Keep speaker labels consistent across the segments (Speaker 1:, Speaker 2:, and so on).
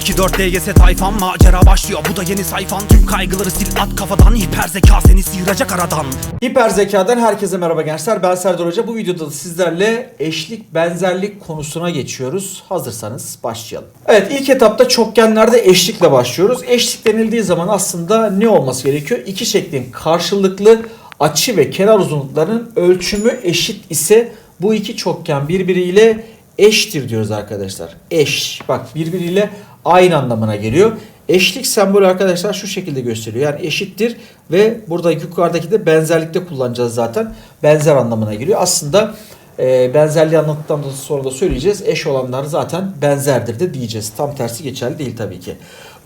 Speaker 1: 2 4 DGS tayfan macera başlıyor bu da yeni sayfan Tüm kaygıları sil at kafadan hiper zeka seni sıyıracak aradan
Speaker 2: Hiper zekadan herkese merhaba gençler. Ben Serdar Hoca. Bu videoda da sizlerle eşlik benzerlik konusuna geçiyoruz. Hazırsanız başlayalım. Evet ilk etapta çokgenlerde eşlikle başlıyoruz. Eşlik denildiği zaman aslında ne olması gerekiyor? İki şeklin karşılıklı açı ve kenar uzunluklarının ölçümü eşit ise bu iki çokgen birbiriyle eştir diyoruz arkadaşlar. Eş. Bak birbiriyle aynı anlamına geliyor. Eşlik sembolü arkadaşlar şu şekilde gösteriyor. Yani eşittir ve burada yukarıdaki de benzerlikte kullanacağız zaten. Benzer anlamına geliyor. Aslında e, benzerliği anlattıktan sonra da söyleyeceğiz. Eş olanlar zaten benzerdir de diyeceğiz. Tam tersi geçerli değil tabii ki.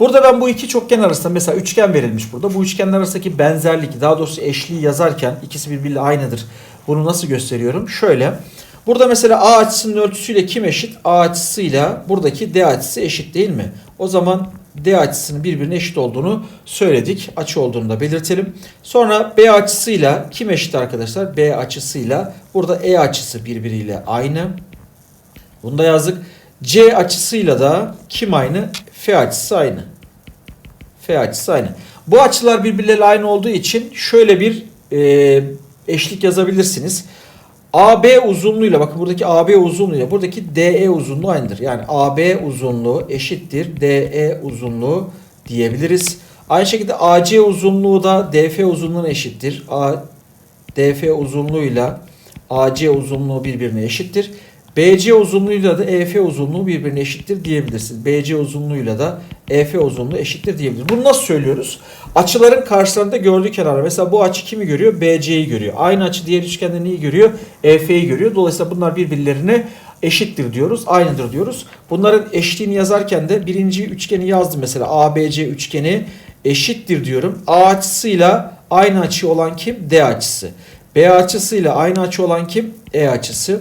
Speaker 2: Burada ben bu iki çokgen arasında mesela üçgen verilmiş burada. Bu üçgenler arasındaki benzerlik daha doğrusu eşliği yazarken ikisi birbiriyle aynıdır. Bunu nasıl gösteriyorum? Şöyle. Burada mesela A açısının ölçüsüyle kim eşit? A açısıyla buradaki D açısı eşit değil mi? O zaman D açısının birbirine eşit olduğunu söyledik. Açı olduğunu da belirtelim. Sonra B açısıyla kim eşit arkadaşlar? B açısıyla burada E açısı birbiriyle aynı. Bunu da yazdık. C açısıyla da kim aynı? F açısı aynı. F açısı aynı. Bu açılar birbirleriyle aynı olduğu için şöyle bir e, eşlik yazabilirsiniz. AB uzunluğuyla bakın buradaki AB uzunluğuyla buradaki DE uzunluğu aynıdır. Yani AB uzunluğu eşittir DE uzunluğu diyebiliriz. Aynı şekilde AC uzunluğu da DF uzunluğuna eşittir. A, DF uzunluğuyla AC uzunluğu birbirine eşittir. BC uzunluğuyla da EF uzunluğu birbirine eşittir diyebilirsiniz. BC uzunluğuyla da EF uzunluğu eşittir diyebiliriz. Bunu nasıl söylüyoruz? Açıların karşılarında gördüğü kenarlar. Mesela bu açı kimi görüyor? BC'yi görüyor. Aynı açı diğer üçgende neyi görüyor? EF'yi görüyor. Dolayısıyla bunlar birbirlerine eşittir diyoruz. Aynıdır diyoruz. Bunların eşliğini yazarken de birinci üçgeni yazdım. Mesela ABC üçgeni eşittir diyorum. A açısıyla aynı açı olan kim? D açısı. B açısıyla aynı açı olan kim? E açısı.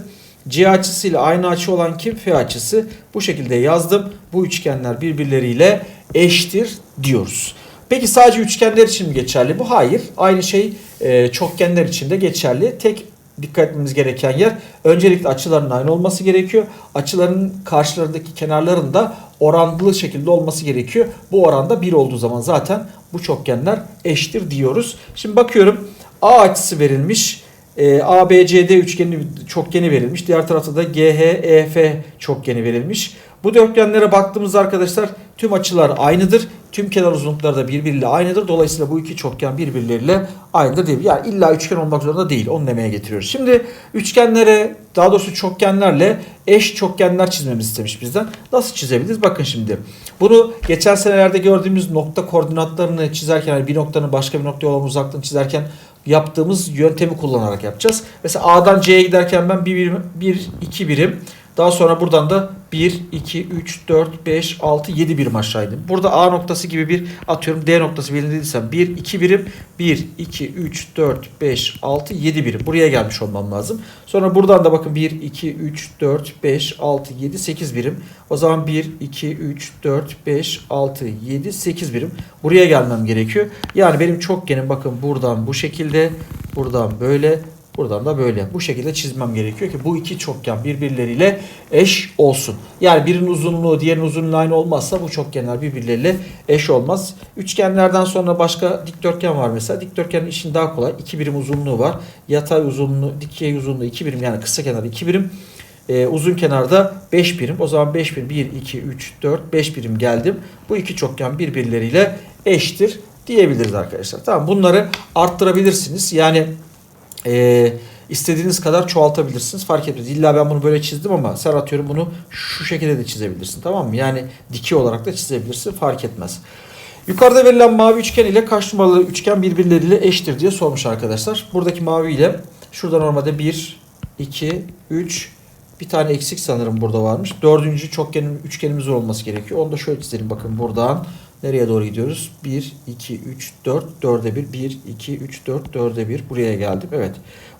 Speaker 2: C açısıyla aynı açı olan kim? F açısı. Bu şekilde yazdım. Bu üçgenler birbirleriyle eştir diyoruz. Peki sadece üçgenler için mi geçerli bu? Hayır. Aynı şey e, çokgenler için de geçerli. Tek dikkat etmemiz gereken yer öncelikle açıların aynı olması gerekiyor. Açıların karşılarındaki kenarların da orantılı şekilde olması gerekiyor. Bu oranda 1 olduğu zaman zaten bu çokgenler eşittir diyoruz. Şimdi bakıyorum A açısı verilmiş. E, ABCD üçgeni çokgeni verilmiş. Diğer tarafta da GHEF çokgeni verilmiş. Bu dörtgenlere baktığımızda arkadaşlar tüm açılar aynıdır. Tüm kenar uzunlukları da birbiriyle aynıdır. Dolayısıyla bu iki çokgen birbirleriyle aynıdır değil. Yani illa üçgen olmak zorunda değil. Onu demeye getiriyoruz. Şimdi üçgenlere daha doğrusu çokgenlerle eş çokgenler çizmemizi istemiş bizden. Nasıl çizebiliriz? Bakın şimdi. Bunu geçen senelerde gördüğümüz nokta koordinatlarını çizerken yani bir noktanın başka bir noktaya olan uzaklığını çizerken yaptığımız yöntemi kullanarak yapacağız. Mesela A'dan C'ye giderken ben 1, 1, 2 birim daha sonra buradan da 1, 2, 3, 4, 5, 6, 7 birim aşağıydım. Burada A noktası gibi bir atıyorum D noktası belirlediysem 1, 2 birim 1, 2, 3, 4, 5, 6, 7 birim. Buraya gelmiş olmam lazım. Sonra buradan da bakın 1, 2, 3, 4, 5, 6, 7, 8 birim. O zaman 1, 2, 3, 4, 5, 6, 7, 8 birim. Buraya gelmem gerekiyor. Yani benim çokgenim bakın buradan bu şekilde, buradan böyle, Buradan da böyle. Bu şekilde çizmem gerekiyor ki bu iki çokgen birbirleriyle eş olsun. Yani birinin uzunluğu diğerinin uzunluğu aynı olmazsa bu çokgenler birbirleriyle eş olmaz. Üçgenlerden sonra başka dikdörtgen var mesela. Dikdörtgenin işin daha kolay. 2 birim uzunluğu var. Yatay uzunluğu, dikey uzunluğu 2 birim yani kısa kenar 2 birim. Ee, uzun kenarda 5 birim. O zaman 5 birim 1, 2, 3, 4, 5 birim geldim. Bu iki çokgen birbirleriyle eştir diyebiliriz arkadaşlar. Tamam bunları arttırabilirsiniz. Yani e, istediğiniz kadar çoğaltabilirsiniz. Fark etmez. İlla ben bunu böyle çizdim ama sen atıyorum bunu şu şekilde de çizebilirsin. Tamam mı? Yani dikey olarak da çizebilirsin. Fark etmez. Yukarıda verilen mavi üçgen ile kaç numaralı üçgen birbirleriyle eşittir diye sormuş arkadaşlar. Buradaki mavi ile şurada normalde 1, 2, 3 bir tane eksik sanırım burada varmış. Dördüncü çokgenin üçgenimiz olması gerekiyor. Onu da şöyle çizelim. Bakın buradan nereye doğru gidiyoruz? 1, 2, 3, 4, 4'e 1, 1, 2, 3, 4, 4'e 1. Buraya geldim. Evet.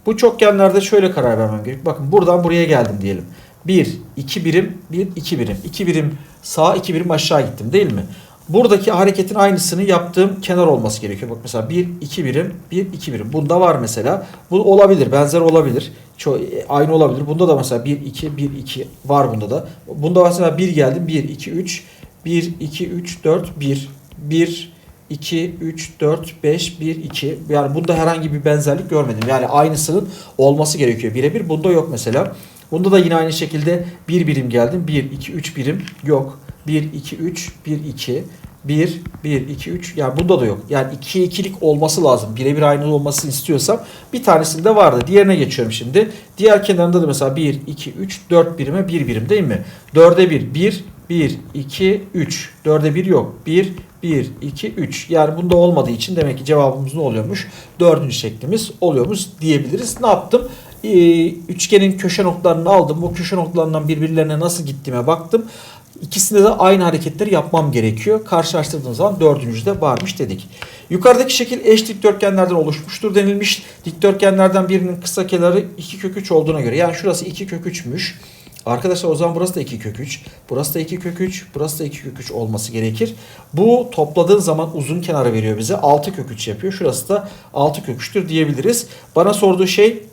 Speaker 2: Bu çokgenlerde şöyle karar vermem gerekiyor. Bakın buradan buraya geldim diyelim. 1, 2 birim, 1, 2 birim. 2 birim sağa, 2 birim aşağı gittim değil mi? Buradaki hareketin aynısını yaptığım kenar olması gerekiyor. Bak mesela 1, 2 birim, 1, 2 birim. Bunda var mesela. Bu olabilir, benzer olabilir. Ço aynı olabilir. Bunda da mesela 1, 2, 1, 2 var bunda da. Bunda mesela 1 geldim, 1, 2, 3, 1, 2, 3, 4, 1. 1, 2, 3, 4, 5, 1, 2. Yani bunda herhangi bir benzerlik görmedim. Yani aynısının olması gerekiyor. Birebir bunda yok mesela. Bunda da yine aynı şekilde bir birim geldim. 1, 2, 3 birim yok. 1, 2, 3, 1, 2. 1, 1, 2, 3. Yani bunda da yok. Yani 2'ye 2'lik olması lazım. Birebir aynı olmasını istiyorsam bir tanesinde vardı. Diğerine geçiyorum şimdi. Diğer kenarında da mesela 1, 2, 3, 4 birime 1 birim değil mi? 4'e 1, 1, 1, 2, 3. 4'e 1 yok. 1, 1, 2, 3. Yani bunda olmadığı için demek ki cevabımız ne oluyormuş? Dördüncü şeklimiz oluyormuş diyebiliriz. Ne yaptım? Ee, üçgenin köşe noktalarını aldım. Bu köşe noktalarından birbirlerine nasıl gittiğime baktım. İkisinde de aynı hareketleri yapmam gerekiyor. Karşılaştırdığım zaman dördüncü de varmış dedik. Yukarıdaki şekil eş dikdörtgenlerden oluşmuştur denilmiş. Dikdörtgenlerden birinin kısa kenarı 2 kök 3 olduğuna göre. Yani şurası 2 kök 3'müş. Arkadaşlar o zaman burası da 2 kök 3. Burası da 2 kök 3. Burası da 2 kök 3 olması gerekir. Bu topladığın zaman uzun kenarı veriyor bize. 6 kök 3 yapıyor. Şurası da 6 kök 3'tür diyebiliriz. Bana sorduğu şey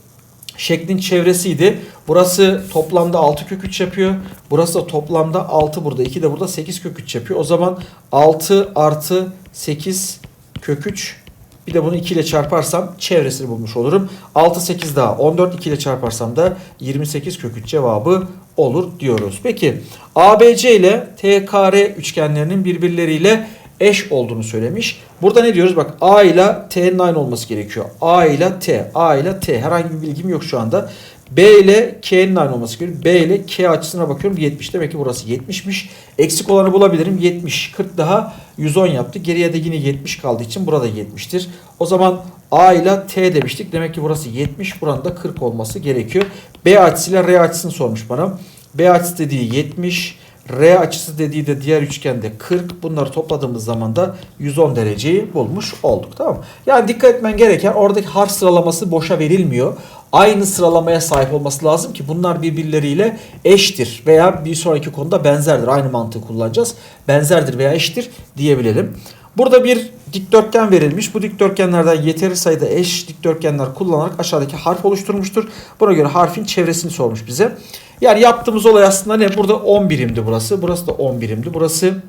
Speaker 2: şeklin çevresiydi. Burası toplamda 6 kök 3 yapıyor. Burası da toplamda 6 burada. 2 de burada 8 kök 3 yapıyor. O zaman 6 artı 8 kök 3 bir de bunu 2 ile çarparsam çevresini bulmuş olurum. 6 8 daha 14 2 ile çarparsam da 28 kök 3 cevabı olur diyoruz. Peki ABC ile TKR üçgenlerinin birbirleriyle eş olduğunu söylemiş. Burada ne diyoruz? Bak A ile T'nin aynı olması gerekiyor. A ile T, A ile T. Herhangi bir bilgim yok şu anda. B ile K'nin aynı olması gerekiyor. B ile K açısına bakıyorum 70. Demek ki burası 70'miş. Eksik olanı bulabilirim. 70, 40 daha 110 yaptı. Geriye de yine 70 kaldığı için burada 70'tir. O zaman A ile T demiştik. Demek ki burası 70. Buranın da 40 olması gerekiyor. B açısıyla R açısını sormuş bana. B açısı dediği 70. R açısı dediği de diğer üçgende 40. Bunları topladığımız zaman da 110 dereceyi bulmuş olduk. Tamam mı? Yani dikkat etmen gereken oradaki harf sıralaması boşa verilmiyor. Aynı sıralamaya sahip olması lazım ki bunlar birbirleriyle eştir veya bir sonraki konuda benzerdir. Aynı mantığı kullanacağız. Benzerdir veya eşittir diyebilelim. Burada bir dikdörtgen verilmiş. Bu dikdörtgenlerden yeteri sayıda eş dikdörtgenler kullanarak aşağıdaki harf oluşturmuştur. Buna göre harfin çevresini sormuş bize. Yani yaptığımız olay aslında ne? Burada 10 birimdi burası. Burası da 10 birimdi. Burası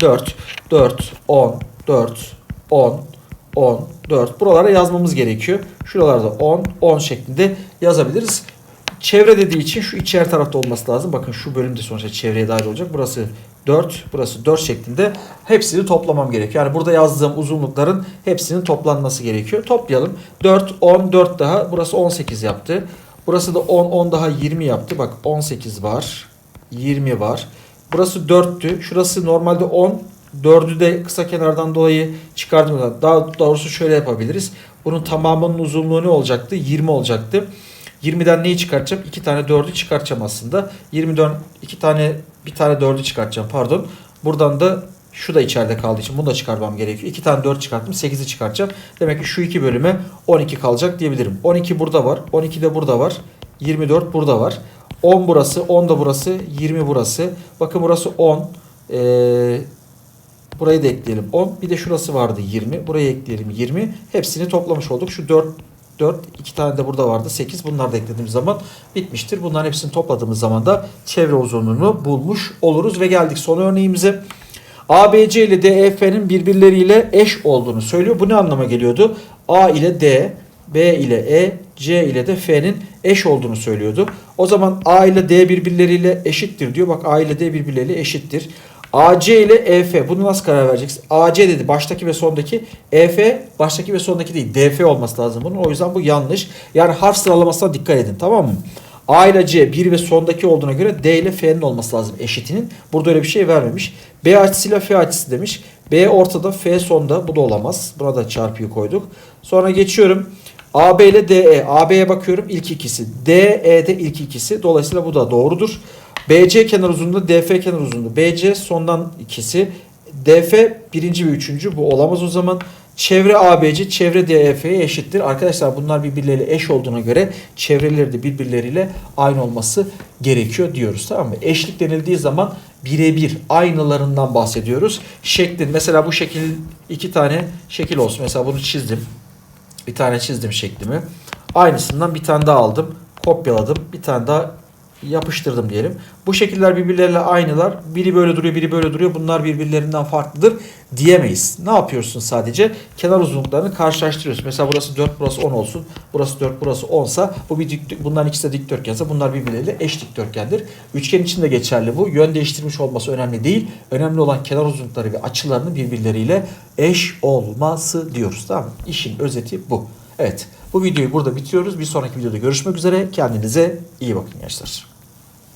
Speaker 2: 4, 4, 10, 4, 10, 10, 4. Buralara yazmamız gerekiyor. Şuralarda 10, 10 şeklinde yazabiliriz. Çevre dediği için şu içeri tarafta olması lazım. Bakın şu bölümde sonuçta çevreye dahil olacak. Burası 4, burası 4 şeklinde hepsini toplamam gerekiyor. Yani burada yazdığım uzunlukların hepsinin toplanması gerekiyor. Toplayalım. 4, 10, 4 daha. Burası 18 yaptı. Burası da 10, 10 daha 20 yaptı. Bak 18 var. 20 var. Burası 4'tü. Şurası normalde 10. 4'ü de kısa kenardan dolayı çıkardım. Daha doğrusu şöyle yapabiliriz. Bunun tamamının uzunluğu ne olacaktı? 20 olacaktı. 20'den neyi çıkartacağım? 2 tane 4'ü çıkartacağım aslında. 20'den 2 tane bir tane 4'ü çıkartacağım pardon. Buradan da şu da içeride kaldığı için bunu da çıkarmam gerekiyor. 2 tane 4 çıkarttım 8'i çıkartacağım. Demek ki şu iki bölüme 12 kalacak diyebilirim. 12 burada var. 12 de burada var. 24 burada var. 10 burası, 10 da burası, 20 burası. Bakın burası 10. Ee, burayı da ekleyelim 10. Bir de şurası vardı 20. Burayı ekleyelim 20. Hepsini toplamış olduk. Şu 4 4, 2 tane de burada vardı. 8. Bunları da eklediğimiz zaman bitmiştir. Bunların hepsini topladığımız zaman da çevre uzunluğunu bulmuş oluruz. Ve geldik son örneğimize. ABC ile DEF'nin birbirleriyle eş olduğunu söylüyor. Bu ne anlama geliyordu? A ile D, B ile E, C ile de F'nin eş olduğunu söylüyordu. O zaman A ile D birbirleriyle eşittir diyor. Bak A ile D birbirleriyle eşittir. AC ile EF. Bunu nasıl karar vereceksin? AC dedi baştaki ve sondaki. EF baştaki ve sondaki değil. DF olması lazım bunun. O yüzden bu yanlış. Yani harf sıralamasına dikkat edin tamam mı? A ile C bir ve sondaki olduğuna göre D ile F'nin olması lazım eşitinin. Burada öyle bir şey vermemiş. B açısıyla F açısı demiş. B ortada F sonda bu da olamaz. Buna da çarpıyı koyduk. Sonra geçiyorum. AB ile DE. AB'ye bakıyorum ilk ikisi. DE de ilk ikisi. Dolayısıyla bu da doğrudur. BC kenar uzunluğu, DF kenar uzunluğu. BC sondan ikisi. DF birinci ve üçüncü. Bu olamaz o zaman. Çevre ABC, çevre DF'ye eşittir. Arkadaşlar bunlar birbirleriyle eş olduğuna göre çevreleri de birbirleriyle aynı olması gerekiyor diyoruz. Tamam mı? Eşlik denildiği zaman birebir aynılarından bahsediyoruz. Şeklin mesela bu şekil iki tane şekil olsun. Mesela bunu çizdim. Bir tane çizdim şeklimi. Aynısından bir tane daha aldım. Kopyaladım. Bir tane daha yapıştırdım diyelim. Bu şekiller birbirleriyle aynılar. Biri böyle duruyor, biri böyle duruyor. Bunlar birbirlerinden farklıdır diyemeyiz. Ne yapıyorsun sadece? Kenar uzunluklarını karşılaştırıyorsun. Mesela burası 4, burası 10 olsun. Burası 4, burası 10 sa bu bir dik, bunların ikisi de dikdörtgense bunlar birbirleriyle eş dikdörtgendir. Üçgen için de geçerli bu. Yön değiştirmiş olması önemli değil. Önemli olan kenar uzunlukları ve açılarının birbirleriyle eş olması diyoruz. Tamam mı? İşin özeti bu. Evet. Bu videoyu burada bitiriyoruz. Bir sonraki videoda görüşmek üzere. Kendinize iyi bakın gençler.